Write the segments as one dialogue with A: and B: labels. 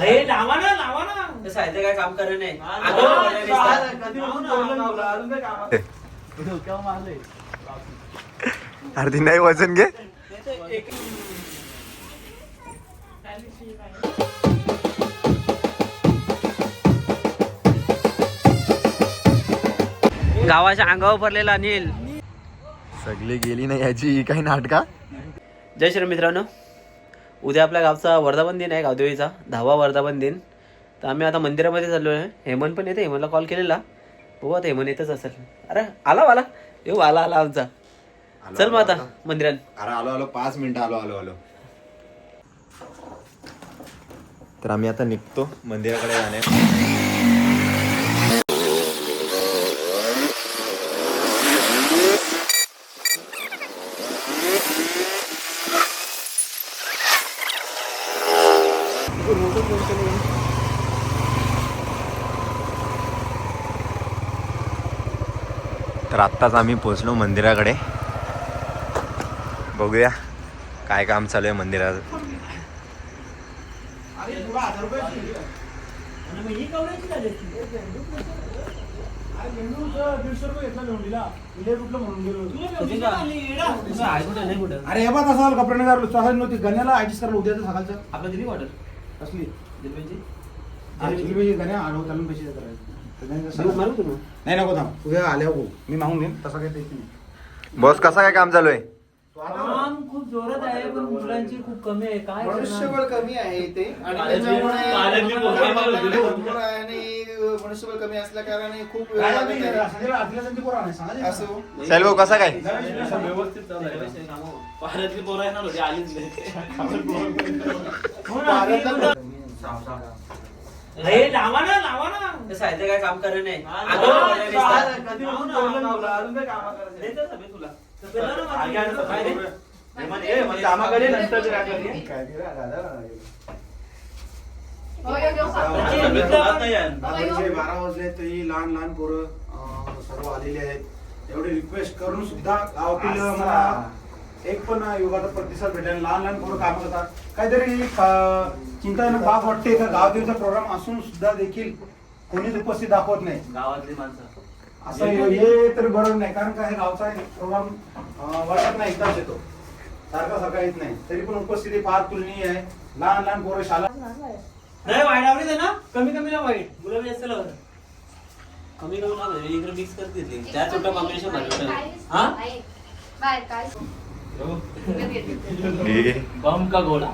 A: हे लावा ना लावा ना.
B: साहित्य काय काम करे नाही.
C: मारले
D: अर्धी नाही वजन घे.
B: गावाच्या अंगावर भरलेला नील
D: सगळी गेली नाही याची काही नाटका?
B: जय श्री मित्रांनो. उद्या आपल्या गावचा वर्धापन दिन आहे गावदेवीचा. दहावा वर्धापन दिन. तर आम्ही आता मंदिरामध्ये चाललो आहे हेमंत पण येते हेमंतला कॉल केलेला. बघू आता हेमंत येतच असेल. अरे आला आला येऊ आला आला आमचा. चल मग आता मंदिरात.
D: अरे आलो आलो. पाच मिनिटं आलो आलो आलो. तर आम्ही आता निघतो मंदिराकडे जाणे आत्ताच आम्ही पोचलो मंदिराकडे. बघूया काय काम चालू आहे मंदिरात
A: अरे हे बघ असं कपडे नाही तसं नव्हती गण्याला ऍडजस्ट करायला उद्या सकाळचं.
B: आपलं दिली ऑर्डर
A: कसली? ऍक्च्युली गण्या आडव चालून पैसे देत राहायचे. नाही नको थांब. उद्या आल्यावर बघू. मी मागून घेईन तसं काही द्यायचं नाही.
D: बॉस कसा काय काम चालू आहे?
C: काम खूप जोरात आहे पण मुलांची खूप कमी आहे. काय करणार?
E: मनुष्यबळ कमी आहे इथे. आणि
C: काळजी-
E: त्याच्यामुळे
C: काळजी.
E: भरपूर आहे आणि मनुष्यबळ कमी असल्या कारणाने खूप वेळ लागत आहे. असो
D: साहिल भाऊ कसा काय?
C: व्यवस्थित चालू आहे. पाण्यातली पोरं येणार होती आलीच नाही.
A: हो ना, ते लावा ना लावा ना.
B: ते साहित्य काय काम करे नाही.
A: हा. कधी अजून काय करायचं? आगे रे. हे हे कामाकडे नंतर काय? काय ते
C: आहे.
A: रात्रीचे बारा वाजले तरी लहान लहान पोरं अं, सर्व आलेले आहेत. एवढे रिक्वेस्ट करून सुद्धा गावातील मला एक पण योगाचा प्रतिसाद भेटेल लहान लहान पोरं काम करतात काहीतरी अं, चिंताजनक बाब वाटते का गावदेवीचा प्रोग्राम असून सुद्धा देखील कोणीच उपस्थित दाखवत नाही.
C: गावातली माणसं.
A: असं हे हे तरी बरोबर नाही कारण का हे गावचा प्रोग्राम वर्षात नाही एकदाच येतो. सारखा सारखा येत नाही. तरी पण उपस्थिती फार तुलनीय आहे. लहान लहान पोरं शाळा
C: नाही वाईट आवडीत आहे ना? कमी कमीला वाईट. गुलाबी जास्त लावत
B: कमी कमी ना म्हणजे इकडे मिक्स करते ती. त्या छोटं कॉम्बिनेशन भारी हा?
F: बाहेर काय
D: घे.
C: बम का गोळा?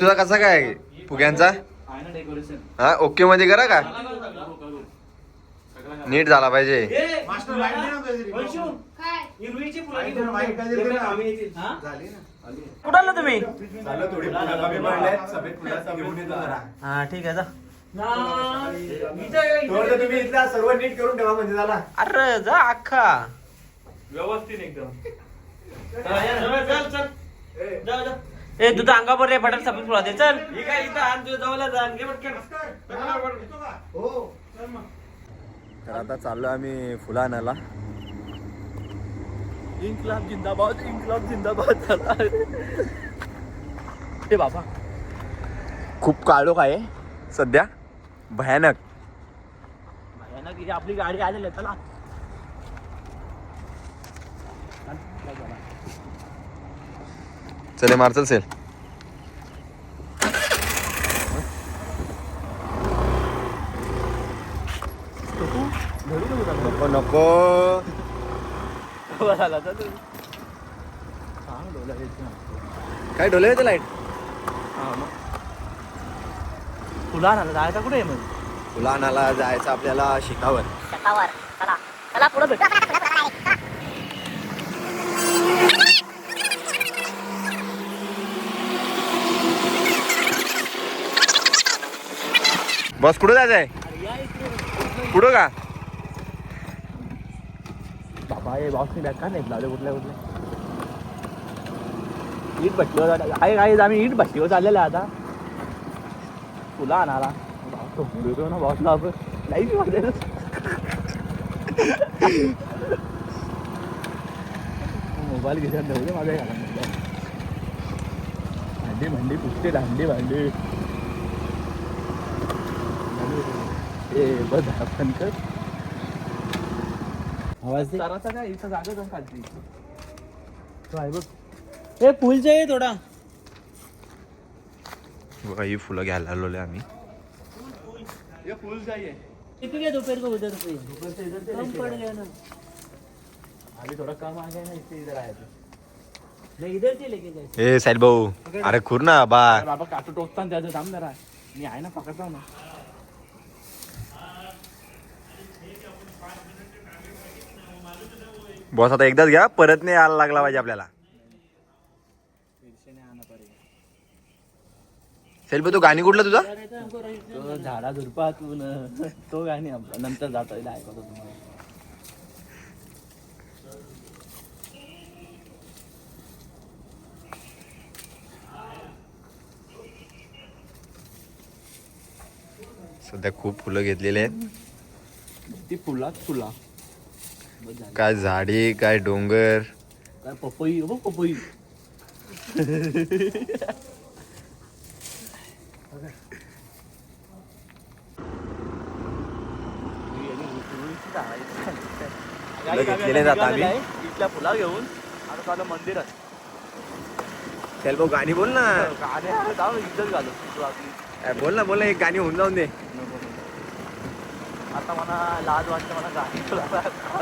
D: तुझा कसा काय फुग्यांचा? हा ओके मध्ये करा का? नीट झाला पाहिजे.
B: कुठं आला तुम्ही?
D: हा ठीक आहे जा.
C: नाही. इथं- इथं-
A: सर्व नीट करून ठेवा म्हणजे झाला.
B: अरे जा अख्खा
C: व्यवस्थित एकदम. चल, चल, चल. जा, जा.
B: ए तुझं अंगावर रे दे चल.
C: ही काय इथं आण, तुझ्या जवळ जा, घे पटकन.
A: चल मग.
D: तर आता चाललो आम्ही फुलानाला
C: इन्कलाब जिंदाबाद इन्कलाब जिंदाबाद. झाला बाबा.
D: खूप काळोख आहे सध्या. भयानक.
C: भयानक इथे आपली गाडी आलेली आहे चला.
D: चले मार चल सेल. नको नको. काय डोले होते लाइट
C: हा, मग. तुला आणायला जायचा कुठे आहे मग?
D: फुलानाला जायचं आपल्याला शिकावर बस कुठं जायचंय? कुठं का?
C: बाबा हे बॉक्सने बॅग का नाही लावले कुठल्या कुठल्या? ईट भट्टीवर आहे काही आम्ही ईट भट्टीवर चाललेलं आहे आता. तुला आणाला भेटू ना बॉसला आपण नाही मोबाईल घेऊन ठेवले माझ्या घरामध्ये भांडी भांडी पुसते दांडी भांडी. ए बस आपण कर.
B: आवाज
C: काय इथं जागच खालची
B: तो आहे बघ. ए फुल चाहिए थोडा.
D: बघा ही फुलं घ्यायला आलेलो आम्ही.
C: हे फुल जाईये
B: किती दोपहर को उधर से कम पड़ गया ना.
C: आम्ही थोडं कम आ गए ना इथे इधर आए थे.
B: मैं इधर से लेके गए
D: ए साहिल भाऊ अरे खुर ना बा.
C: बाबा काटू टोचता ना त्याचं थांब जरा. मी आहे ना पकडता ना.
D: बॉस आता एकदाच घ्या परत नाही यायला लागला पाहिजे आपल्याला. भाऊ तो गाणी कुठला तुझा?
C: तो झाडा झुडपातून तो गाणी आपला नंतर जातो ऐकवतो तुम्हाला.
D: सध्या खूप फुलं घेतलेले आहेत.
C: ती फुलात फुला.
D: काय झाडे काय डोंगर?
C: काय पपई हो पपई.
D: घेतलेले जात आम्ही.
C: इथल्या फुला घेऊन आता चालू मंदिरात
D: साहिल भाऊ गाणी बोल ना.
C: गाणे आले जाऊ इज्जत घालू. तू आपली
D: ए, बोल ना बोल ना एक गाणी होऊन जाऊन दे.
C: आता मला लाज वाटते मला गाणी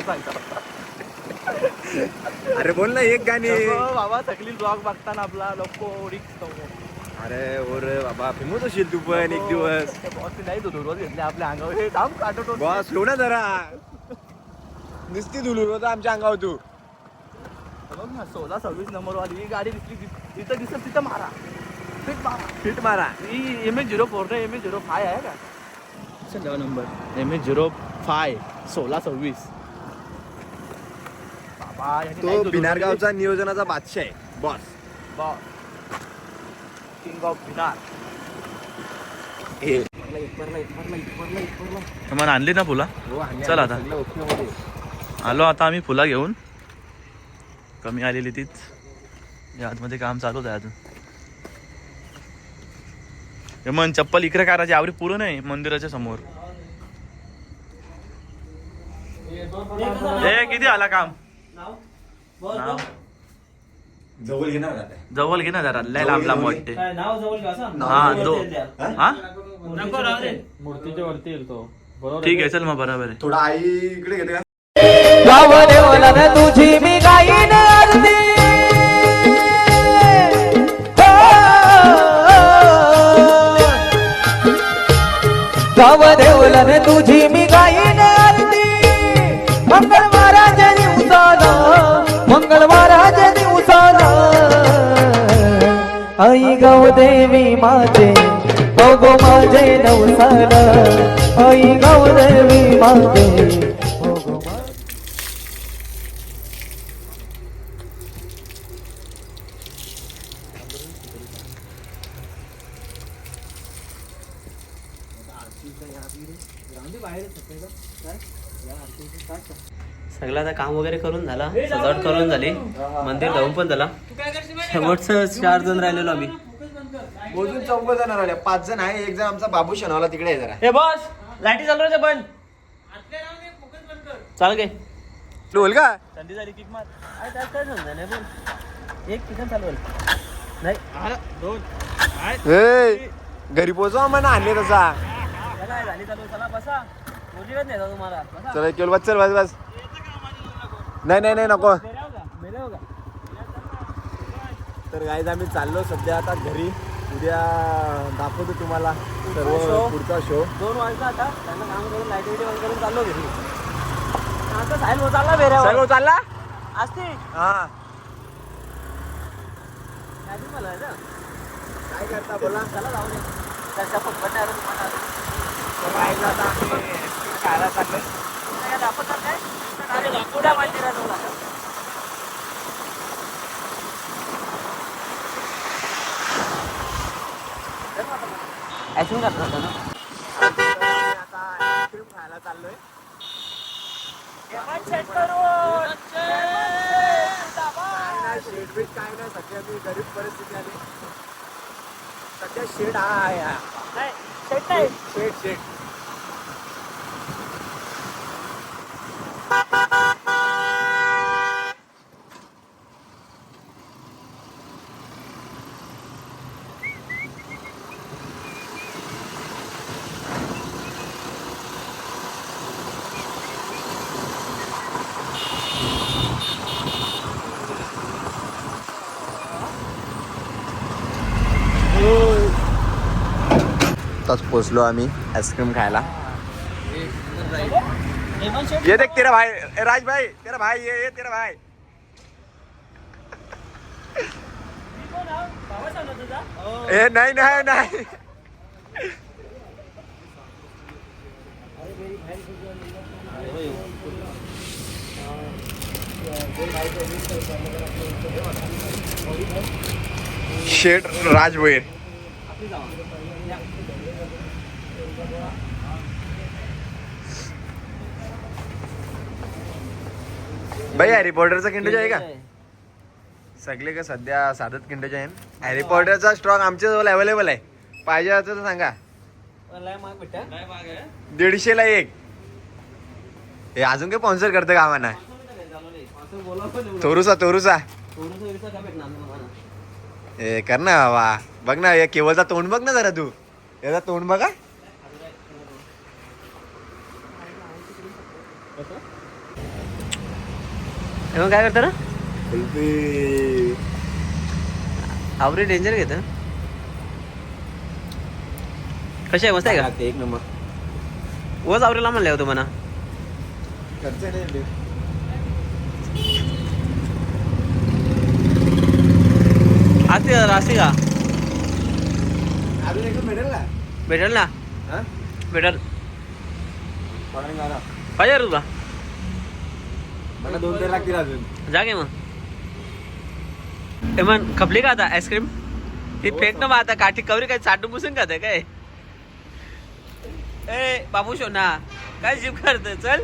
C: सांगता?
D: अरे बोल ना एक गाणी.
C: बाबा थकली ब्लॉग बघताना आपला. नको रिक्स
D: अरे ओर बाबा फेमस होशील तू पण एक दिवस.
C: बॉस नाही तो रोज घेतले आपल्या अंगावर. हे थांब काटो
D: बॉस ना जरा. नुसती धुलूर होता आमच्या अंगावर तू
C: बघ ना सोळा सव्वीस नंबर वाली ही गाडी दिसली दिस- इथं दिसत तिथं मारा. फिट मारा.
D: फिट मारा.
C: ही M H zero four M H zero five आहे का? Number. M H zero five सोळा सव्वीस. बाबा याने नाही
D: तो बिनारगावचा नियोजनाचा बादशाह आहे boss
C: boss king of Binar
G: आणली ना फुला चल आता. आलो आता आम्ही फुला घेऊन. कमी आलेली तीच. या आतमध्ये काम चालूच आहे अजून. हे मन चप्पल इकडे करायची आवडी पुरं नाही मंदिराच्या समोर. ए किती आला काम? नाव?
D: जवळ घेणार
G: जवळ घे ना जरा लय लांब लांब वाटते. हा दो. हा?
B: नको राहू दे
C: मूर्तीच्या वरती येईल तो. बरोबर
G: ठीक आहे चल मग बरोबर आहे.
D: थोडा आई इकडे घेते का
H: तुझी मी गाईन अर्धी हो, हो. गाव देवलन तुझी मी गाईन अर्धी मंगळवाराच्या दिवसाला मंगळवाराच्या दिवसाला. आई गाव देवी माझे ओ गो माझे नवसाला. आई गाव देवी माझे ओ गो माझे
B: सगळं आता काम वगैरे करून झाला. सजावट करून झाली. मंदिर जाऊन पण झाला. शेवटचं चार जण राहिलेलो आम्ही.
D: मोजून चौघ जण राहिले. पाच जण आहे. एक जण आमचा बाबू शनावला तिकडे आहे जरा.
B: हे बॉस. लाईटी चालू राहते पण. चाल गे.
D: बोल का?
B: थंडी झाली किक मार. काय काय काय समजा नाही बोल. एक किचन चालू नाही.
C: दोन.
D: ए घरी पोचवा म्हणा आणले तसा.
B: चला झाली चालू. चला बसा. मुलीच नाही जाऊ तुम्हाला. बसा.
D: चला केवळ बस चल बस बस. नाही नाही नाही नको. तर गाईज आम्ही चाललो सध्या आता घरी. उद्या दाखवतो तुम्हाला सर्व. पुढचा शो
B: दोन वाजता आता. त्यांना काम करून लाइट बंद करून चाललो घरी. आता साहेब चालला
D: चालला
B: असते
D: हा. काय करता बोला.
B: चला जाऊ दे. त्याच्या पप्पा तुम्हाला.
D: आता आम्ही खायला चाललोय
B: काय दाखवतात काय अरे दाखवता माहिती राहतो मला ऍक्शन करतात ना?
D: आता आईस्क्रीम खायला चाललोय
B: करून
G: अशी गरीब परिस्थिती आली. सध्या शेड हा आहे. हा. नाही शेड नाही. शेड शेड
D: आताच पोचलो आम्ही आईस्क्रीम खायला. ये देख तेरा भाई. ए, राज भाई तेरा भाई ये ये तेरा भाई. ए नाही नाही नाही. शेठ राजवीर. भाई हॅरी पॉटरचा किंडोज आहे का? सगळे का सध्या साधत किंडोज आहे? हॅरी पॉटरचा स्टॉक आमच्या जवळ अवेलेबल आहे. पाहिजे असेल तर सांगा. दीडशेला एक. हे अजून काही स्पॉन्सर करतं का आम्हाला तोरुसा तोरुसा ए कर ना बाबा. बघ ना या केवळचा तोंड बघ ना जरा तू. याचा तोंड बघा.
B: मग काय करतो ना आवरे डेंजर घेत. कशी आहे? मस्त आहे का?
D: एक नंबर.
B: वच आवरेला म्हणले होतो म्हणा. असते का? असते का?
D: भेटेल
B: ना?
D: हा?
B: भेटेल. पाहिजे तुला.
D: मला दोन तेल लागतील अजून.
B: जा गे मग. ए मग खपली का आता आईस्क्रीम ती फेक ना मग आता काठी कवरी काय चाटून पुसून का ते काय? ए बाबू शोना काय जीव करत चल.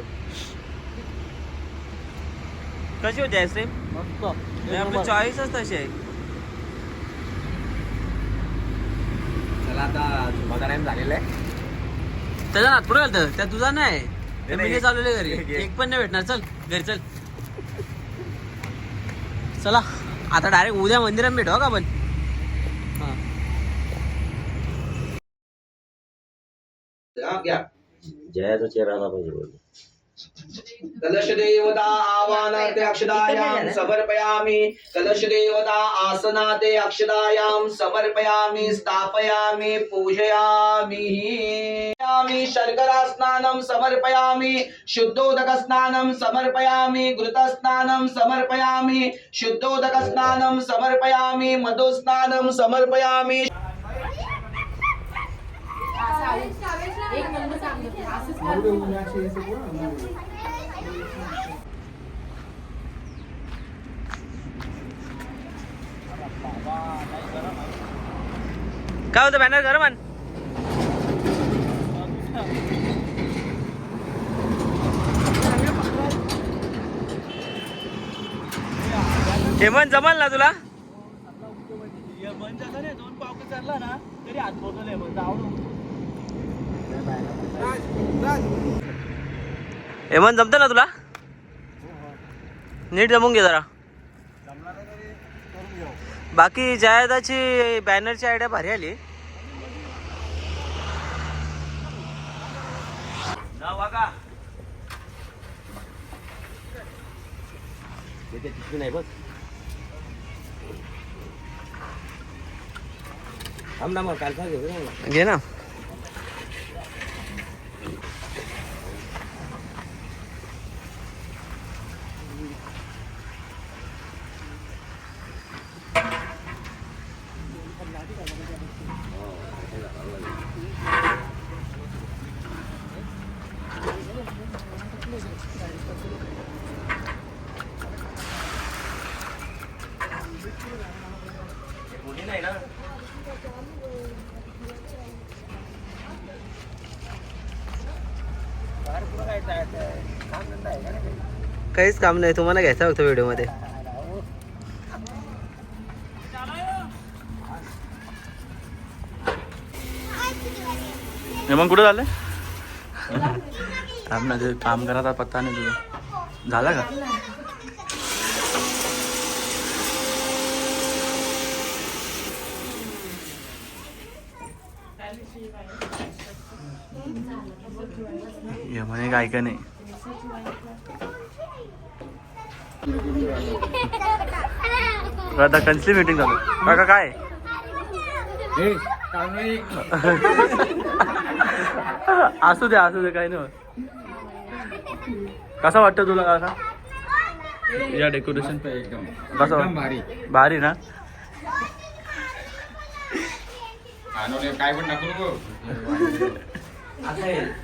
B: कशी होती आईस्क्रीम आपली चॉईसच तशी आहे.
D: चला आता झुमाचा टाइम झालेला आहे.
B: त्याचा घालतं त्या तुझा नाही. मी चालवले घरी. एक पण नाही भेटणार. चल घरी चल. चला आता डायरेक्ट उद्या मंदिरात भेटू का आपण? हा.
C: जयाचा चेहरा आला पाहिजे
I: कलश देवता आवानाते अक्षदायां समर्पयामि. कलश देवता आसनाते अक्षदायां समर्पयामि स्थापयामि पूजयामि. यामि शर्करा स्नानं समर्पयामि शुद्धोदक स्नानं समर्पयामि घृत स्नानं समर्पयामि शुद्धोदक स्नानं समर्पयामि मधु स्नानं समर्पयामि।
J: एक नंबर सांगितलं असंच करतो.
B: काय होतं बॅनर कर मन हेमंत जमल ना तुला?
C: दोन पावक चालला ना तरी हात पोचवले म्हणजे आवडून
B: हेमंत जमतं ना तुला? नीट जमून घे जरा. बाकी जायदाची बॅनरची आयडिया भारी आली.
C: नाही बघ. थांब ना मग कालचा घेऊ ना
B: घे ना. काहीच काम नाही तुम्हाला घ्यायचा फक्त
E: व्हिडिओमध्ये मग कुठं झालं? काम काम करायचा पत्ता नाही तुझा. झाला का? काय का नाही. आता कंसली मीटिंग चालू. काका काय? असू दे असू दे काही नाही होत. कसा वाटतं तुला काका? या डेकोरेशन कसं वाटतं? भारी. ना?
D: काय पण टाकू नको.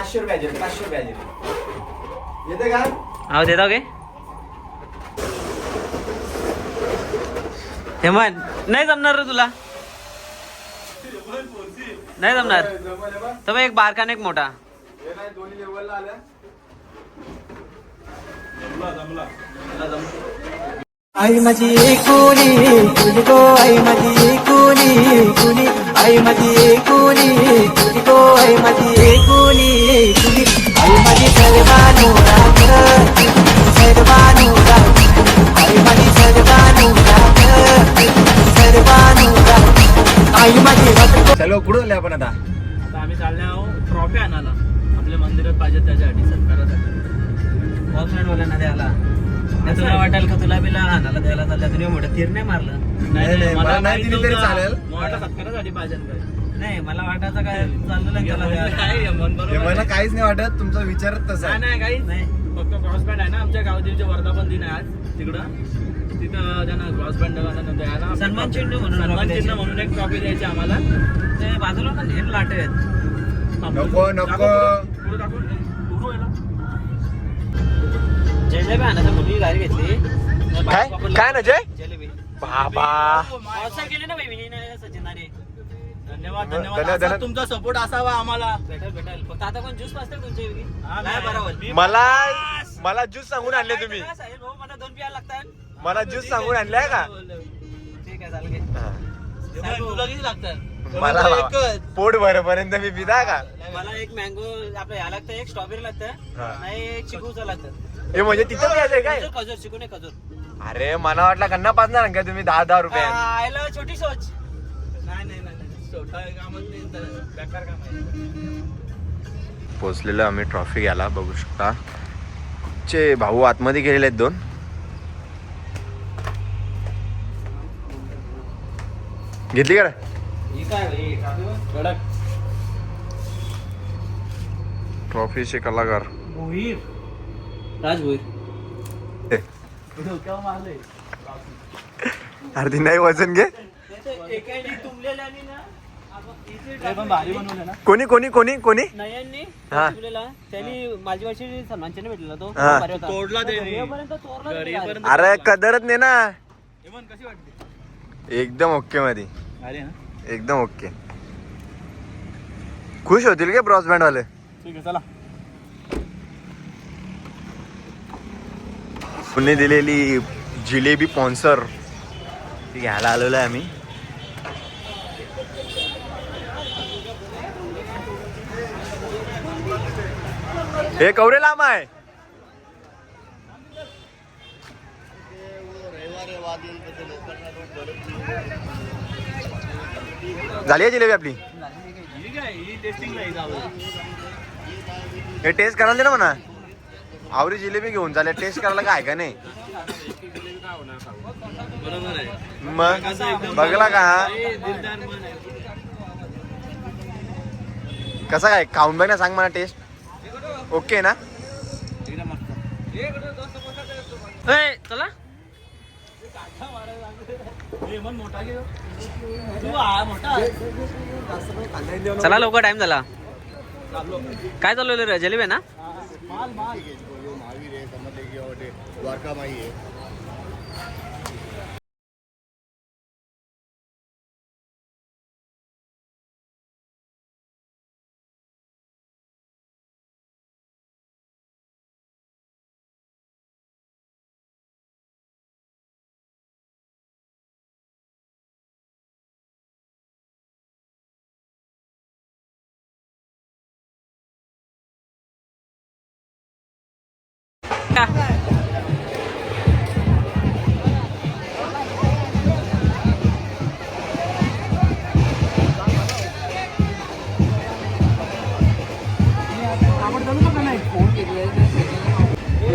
A: पाचशे रुपये द्या, पाचशे रुपये द्या. येते का?
B: हो देतो गे हेमंत नाही जमणार रे तुला. नाही जमणार. तर एक बारकान एक मोठा.
A: नाही दोन्ही लेवलला आल्या.
H: आई माझी एकुली कुली गो आई माझी एकुली कुली आई माझी एकुली कुली गो आई माझी एकुली कुली आई माझी सर्वानु राग सर्वानु राग आई माझी सर्वानु राग सर्वानु राग आई माझी
D: चलो कुठं झाले आपण आता?
C: आता आम्ही चालले आहोत ट्रॉफी आणायला. आपल्या मंदिरात पाहिजे त्याच्यासाठी
B: वाल्यांना द्यायला नाही तुला वाटेल का तुला बिला आणायला द्यायला चालल्या तुम्ही मोठं तीर नाही मारलं
D: नाही, नाही, मला नाही दिली तरी. चालेल.
C: सत्कारासाठी काय
B: नाही मला वाटायचं काय चाललेलं त्याला द्यायला.
C: काय मन बरोबर
D: हे मला. काहीच नाही वाटत तुमचा विचार तसा
C: नाही
D: आहे.
C: नाही काहीच
B: नाही
C: फक्त क्रॉस बँड आहे ना आमच्या गावदेवीचे वर्धापन दिन आहे आज तिकडं तिथं त्यांना क्रॉस बँड द्यायला
B: सन्मान चिन्ह म्हणून
C: सन्मान
B: trophy
C: चिन्ह
B: द्यायची.
C: म्हणून एक ट्रॉफी द्यायची आम्हाला
B: ते बाजूला पण हे लाटे आहेत
D: नको नको
C: पुढे दाखव.
B: जिलेबी आणायचं मुली गाडी घेतली. तर
D: काय. काय ना जय?
B: जिलेबी.
D: बाबा.
B: ना सचिनाने
C: धन्यवाद धन्यवाद. असा तुमचा सपोर्ट असावा आम्हाला.
B: भेटेल भेटेल. फक्त आता कोण ज्यूस पाचते तुमच्या योगी
C: हा,
B: काय
C: नाही.
B: बरोबर.
D: मला मला ज्यूस सांगून आणले तुम्ही.
B: मला दोन पिया लागतात.
D: मला ज्यूस सांगून आणलाय का?
B: ठीक आहे चालेल.
D: हा.
C: तुला किती लागतात?
D: मला
C: एकच.
D: पोट भरेपर्यंत मी पिता का?
B: मला एक मँगो आपलं ह्या लागतं एक स्ट्रॉबेरी लागतं. नाही एक चिकूचं लागतं.
D: हे म्हणजे तिथं प्यायचंय काय?
B: खजूर खजूर चिकू नाही खजूर.
D: अरे मला वाटलं कन्ना पाचणार का तुम्ही? दहा दहा रुपये.
B: आयला छोटी सोच
C: नाही नाही नाही नाही. छोटा कामच नाही तर बेकार काम आहे.
D: पोचलेलो आम्ही ट्रॉफी घ्यायला बघू शकता. चे भाऊ आतमध्ये गेलेले आहेत दोन. घेतली का? रे? ट्रॉफीचे कलाकार.
B: भोईर राज भोईर
D: नाही वजन घे.
B: एकाने तुंबलेल्या आणि ना आपण इथे
C: ते पण भारी बनवले ना.
D: कोणी कोणी कोणी कोणी?
B: नयननी त्यांनी माझी वर्षी भेटलेला तो.
C: तोडला
D: अरे कदरच नाही ना.
C: हेमंत कशी वाटते?
D: एकदम ओके मध्ये.
C: अरे ना?
D: एकदम ओके. खुश होतील का ब्रॉस बँड वाले?
C: ठीक आहे चला.
D: पुणे दिलेली जिलेबी स्पॉन्सर ती घ्यायला आलेलो आहे आम्ही. हे कवरे लांब आहे. झाली आहे जिलेबी आपली?
C: ही
D: हे टेस्ट करायला दे ना म्हणा. आवरी जिलेबी घेऊन चालेल टेस्ट करायला काय का नाही?
C: बरोबर आहे
D: मग? बघला का?
C: हे
D: कसा काय? खाऊन बघ ना सांग मला टेस्ट ओके ना?
B: चला.
C: मोठा
B: चला लवकर टाइम झाला. काय चालू रे? जलेबी आहे ना?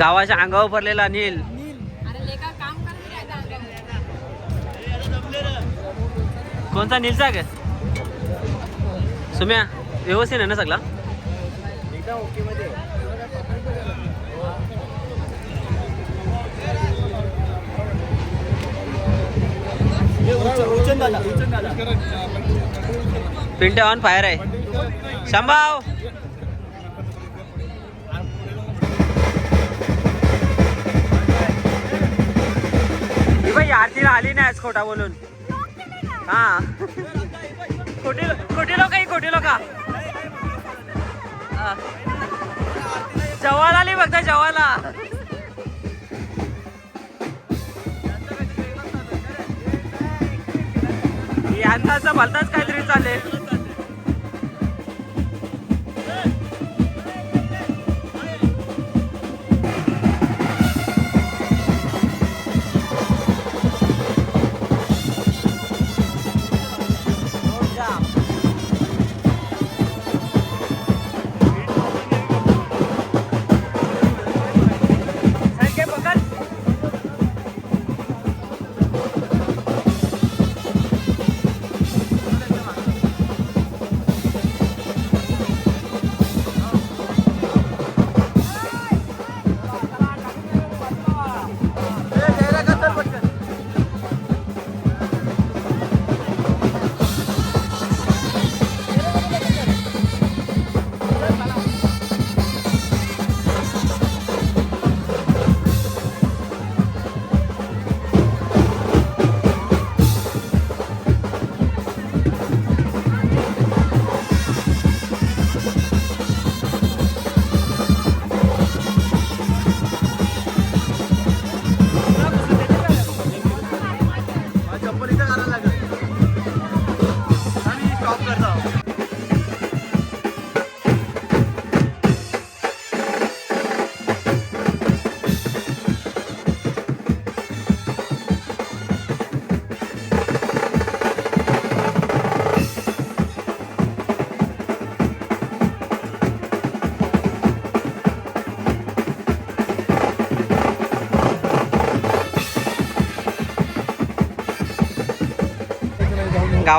B: गावाच्या अंगावर भरलेला नील.
J: अरे लेका काम कर मी आता अंगावर.
B: कोणता नीलचा ग सुम्या व्यवस्थित आहे ना सगळा? पिंटे ऑन फायर आहे. शांभाव. यार बाई आली नाही आज खोटा बोलून. हा. खोटी खोटी लोक ही खोटी लोक. जवाला आली बघता जवाला यांचा भलताच काहीतरी चालेल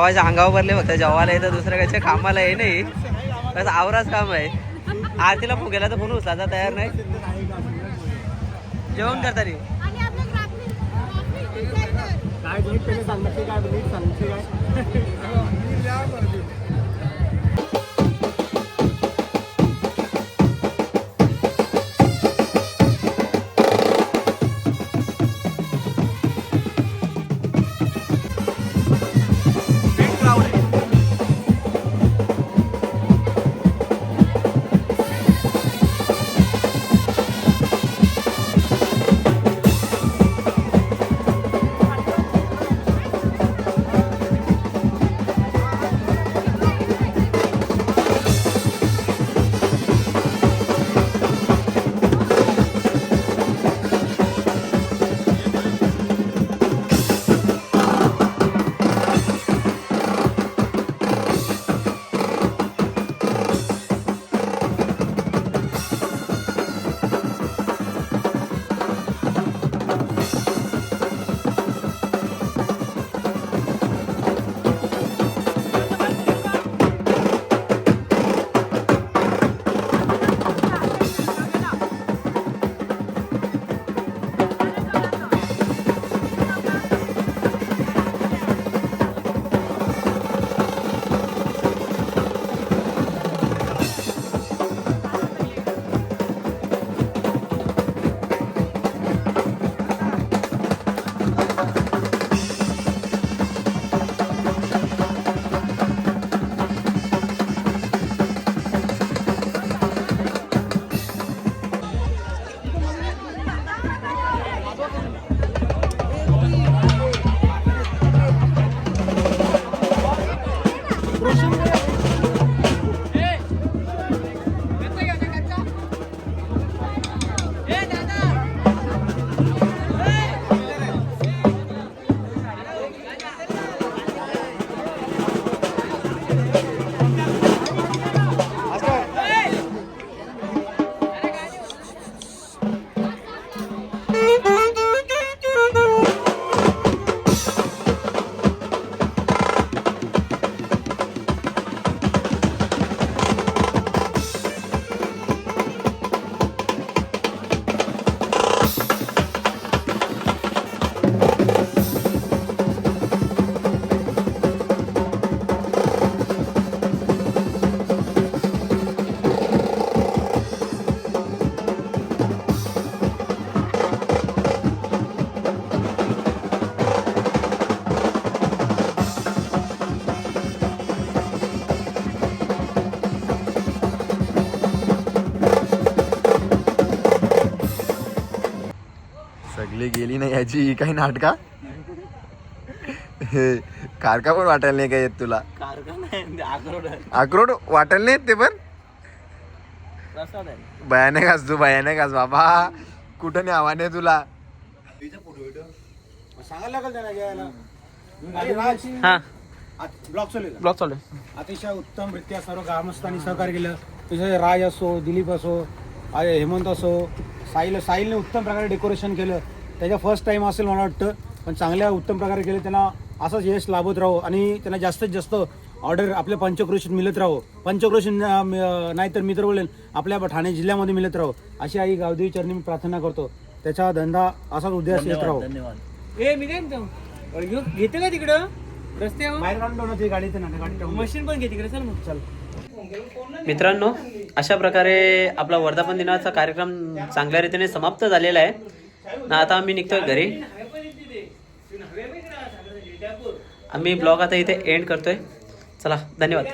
B: गावाच्या अंगावर भरले फक्त. जेवायला येतं दुसऱ्या काहीच्या कामाला आहे नाही. बस आवराच काम आहे. आरतीला फोन केला तर फोन उचलायचा तयार नाही. जेवण
J: ग्राफिक डिझायनर
C: काय सांगते काय सांगते काय?
D: सगळी गेली नाही याची ही काही नाटका? हे कारका पण वाटायला नाही काय येत तुला? अक्रोड वाटायला नाही येत ते पण? भयानक आज तू भयानक आज बाबा. कुठं नाही आव्हान आहे तुला
B: हा.
A: ब्लॉक चालू
C: ब्लॉग चालू.
A: अतिशय उत्तमरित्या सर्व ग्रामस्थांनी सहकार्य केलं. तसे राज असो दिलीप असो आहे हेमंत असो साहिल साहिलने उत्तम प्रकारे डेकोरेशन केलं. त्याच्या फर्स्ट टाइम असेल मला वाटतं. पण चांगल्या उत्तम प्रकारे केलं त्यांना. असंच यश लाभत राहो. आणि त्यांना जास्तीत जास्त ऑर्डर आपल्या पंचक्रोशीत मिळत राहो. पंचक्रोशी नाही तर मित्र बोलेल आपल्या ठाणे जिल्ह्यामध्ये मिळत राहो. अशी आई गावदेवी चरणी मी प्रार्थना करतो. त्याचा धंदा असाच उद्यास येत राहो.
C: धन्यवाद.
G: ए मी काय म्हणतो? घेते का तिकडं? रस्त्यावर? मशीन पण घे मग.
A: चल.
B: मित्रांनो अशा प्रकारे आपला वर्धापन दिनाचा कार्यक्रम चांगल्या रीतीने समाप्त झालेला आहे. ना आता आम्ही निघतोय घरी. आम्ही ब्लॉग आता इथे एंड करतोय. चला धन्यवाद.